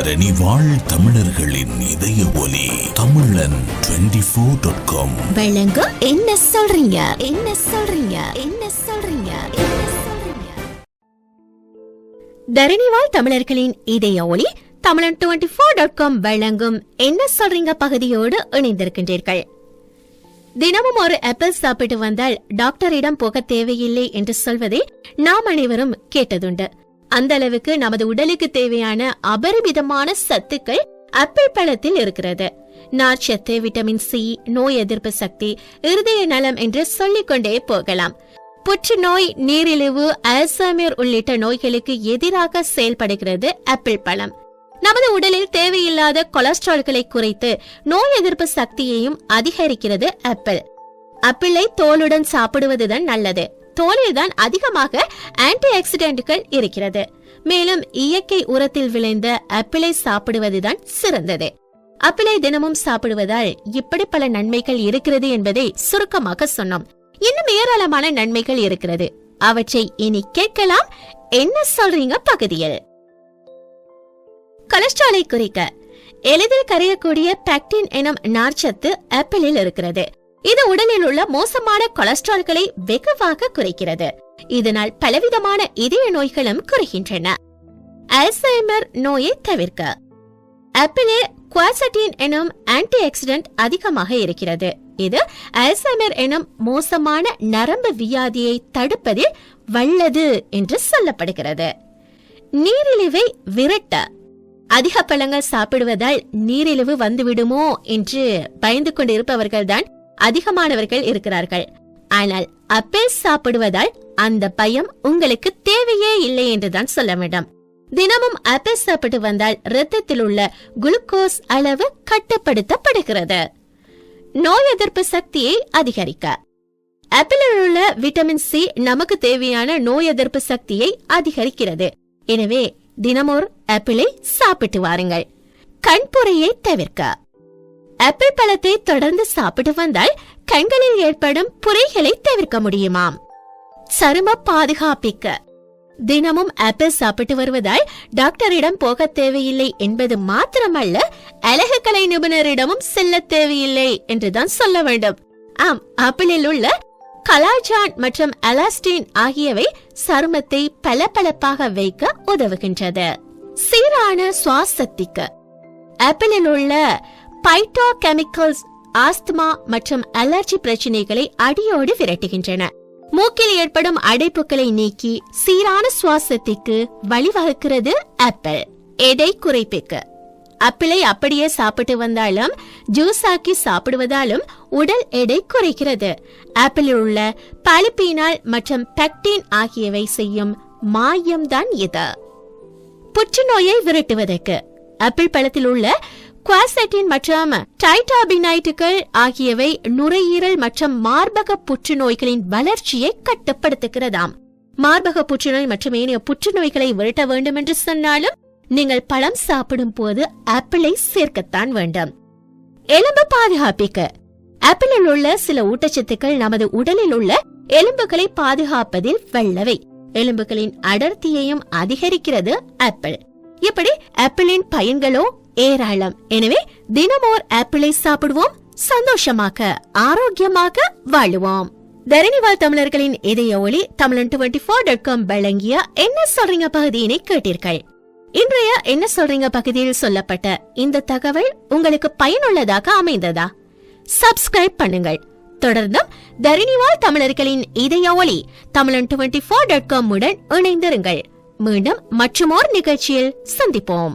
தரணி வாழ் தமிழர்களின் இதய ஒலி தமிழன் டுவெண்டி ஃபோர் டாட் காம் வழங்கும் என்ன சொல்றீங்க? என்ன சொல்றீங்க? என்ன சொல்றீங்க? என்ன சொல்றீங்க? தரணிவாழ் தமிழர்களின் இதய ஒலி தமிழன் டுவெண்ட்டி ஃபோர் டாட் காம் வழங்கும் என்ன சொல்றீங்க பகுதியோடு இணைந்திருக்கின்றீர்கள். தினமும் ஒரு ஆப்பிள் சாப்பிட்டு வந்தால் டாக்டரிடம் போக தேவையில்லை என்று சொல்வதை நாம் அனைவரும் கேட்டதுண்டு. அந்த அளவுக்கு நமது உடலுக்கு தேவையான அபரிமிதமான சத்துக்கள் ஆப்பிள் பழத்தில் இருக்கிறது. நார்ச்சத்து விட்டமின் சி நோய் எதிர்ப்பு சக்தி இருதய நலம் என்று சொல்லிக்கொண்டே போகலாம். புற்றுநோய் நீரிழிவு அல்சைமர் உள்ளிட்ட நோய்களுக்கு எதிராக செயல்படுகிறது ஆப்பிள் பழம். நமது உடலில் தேவையில்லாத கொலஸ்ட்ரால்களை குறைத்து நோய் எதிர்ப்பு சக்தியையும் அதிகரிக்கிறது ஆப்பிள் ஆப்பிளை தோலுடன் சாப்பிடுவதுதான் நல்லது. தோலில் தான் அதிகமாக ஆன்டி ஆக்சிடென்ட்கள் இருக்கிறது. மேலும் இயற்கை உரத்தில் விளைந்த ஆப்பிளை சாப்பிடுவதுதான் சிறந்தது. ஆப்பிளை தினமும் சாப்பிடுவதால் இப்படி பல நன்மைகள் இருக்கிறது என்பதை சுருக்கமாக சொன்னோம். இன்னும் ஏராளமான நன்மைகள் இருக்கிறது. அவற்றை இனி கேட்கலாம். என்ன சொல்றீங்க பகுதியில்? கொலஸ்ட்ராலை குறைக்க. எளிதில் கரையக்கூடிய பேக்டின் எனும் நார்ச்சத்து ஆப்பிளில் இருக்கிறது. இது உடலில் உள்ள மோசமான கொலஸ்ட்ரால்களை வெகுவாக குறைக்கிறது. இதனால் பலவிதமான இதய நோய்களும் குறைகின்றன. அல்சைமர் நோயை தவிர்க்க. ஆப்பிளே குவாசட்டின் எனும் ஆன்டி ஆக்சிடென்ட் அதிகமாக இருக்கிறது. இது அல்சைமர் எனும் மோசமான நரம்பு வியாதியை தடுப்பதில் வல்லது என்று சொல்லப்படுகிறது. நீரிழிவை விரட்ட. அதிக பழங்கள் சாப்பிடுவதால் நீரிழிவு வந்துவிடுமோ என்று பயந்து கொண்டிருப்பவர்கள்தான் அதிகமானவர்கள் இருக்கிறார்கள். ஆனால் அப்பேல் சாப்பிடுவதால் அந்த பயம் உங்களுக்கு தேவையே இல்லை என்றுதான் சொல்ல வேண்டும். தினமும் ஆப்பிள் சாப்பிட்டு வந்தால் இரத்தத்தில் உள்ள குளுக்கோஸ் அளவு கட்டுப்படுத்தப்படுகிறது. நோய் எதிர்ப்பு சக்தியை அதிகரிக்க. ஆப்பிளில் உள்ள விட்டமின் சி நமக்கு தேவையான நோய் எதிர்ப்பு சக்தியை அதிகரிக்கிறது. எனவே தினமோர் ஆப்பிளை சாப்பிட்டு வாருங்கள். கண்புரையை தவிர்க்க. ஆப்பிள் பழத்தை தொடர்ந்து சாப்பிட்டு வந்தால் கண்களில் ஏற்படும் புரைகளை தவிர்க்க முடியுமாம். சரும பாதுகாப்பிக்க. தினமும் ஆப்பிள் சாப்பிட்டு வருவதால் டாக்டரிடம் போக தேவையில்லை என்பது மாத்திரமல்ல அழகு கலை நிபுணரிடமும் செல்ல தேவையில்லை என்றுதான் சொல்ல வேண்டும். ஆம் ஆப்பிளில் உள்ள கலாஜான் மற்றும் அலாஸ்டின் ஆகியவை சருமத்தை பளபளப்பாக வைக்க உதவுகின்றது. சீரான சுவாசத்திற்கு ஆப்பிளில் உள்ள பைட்டோ கெமிக்கல்ஸ் ஆஸ்துமா மற்றும் அலர்ஜி பிரச்சனைகளை அடியோடு விரட்டுகின்றன. மூக்கில் ஏற்படும் அடைப்புகளை நீக்கி சீரான சுவாசத்திற்கு வழிவகுக்கிறது ஆப்பிள். எடை குறைப்புக்கு. ஆப்பிளை அப்படியே சாப்பிட்டு வந்தாலும் ஜூஸ் ஆக்கி சாப்பிடுவதாலும் உடல் எடை குறைக்கிறது. ஆப்பிளில் உள்ள பழுப்பீனால் மற்றும் பெக்டின் ஆகியவை செய்யும் மாயம்தான் இது. புற்றுநோயை விரட்டுவதற்கு. ஆப்பிள் பழத்தில் உள்ள குவாசெட்டின் மற்றும் டைட்டாபினைட்டுகள் ஆகியவை நுரையீரல் மற்றும் மார்பக புற்றுநோய்களின் வளர்ச்சியை கட்டுப்படுத்துகிறதாம். மார்பக புற்றுநோய் மற்றும் ஏனைய புற்றுநோய்களை விரட்ட வேண்டும் என்று சொன்னாலும் நீங்கள் பழம் சாப்பிடும் போது ஆப்பிளை சேர்க்கத்தான் வேண்டும். எலும்பு பாதுகாப்பிக்க. ஆப்பிளில் உள்ள சில ஊட்டச்சத்துக்கள் நமது உடலில் உள்ள எலும்புகளை பாதுகாப்பதில் வல்லவை. எலும்புகளின் அடர்த்தியையும் அதிகரிக்கிறது ஆப்பிள். இப்படி ஆப்பிளின் பயன்களோ ஏராளம். எனவே தினமோர் ஆப்பிளை சாப்பிடுவோம் சந்தோஷமாக ஆரோக்கியமாக வாழுவோம். தரணிவால் தமிழர்களின் இதய ஒளி தமிழன் டுவெண்டி ஃபோர் டாட் காம் வழங்கிய என்ன சொல்றீங்க பகுதியினை கேட்டீர்கள். இன்றைய என்ன சொல்றீங்க பகுதியில் சொல்லப்பட்ட இந்த தகவல் உங்களுக்கு பயனுள்ளதாக அமைந்ததா? சப்ஸ்கிரைப் பண்ணுங்கள். தொடர்ந்தும் தரணிவாழ் தமிழர்களின் இதய ஒளி தமிழன் டுவெண்டி ஃபோர் டாட் காம் உடன் இணைந்திருங்கள். மீண்டும் மற்றுமோர் நிகழ்ச்சியில் சந்திப்போம்.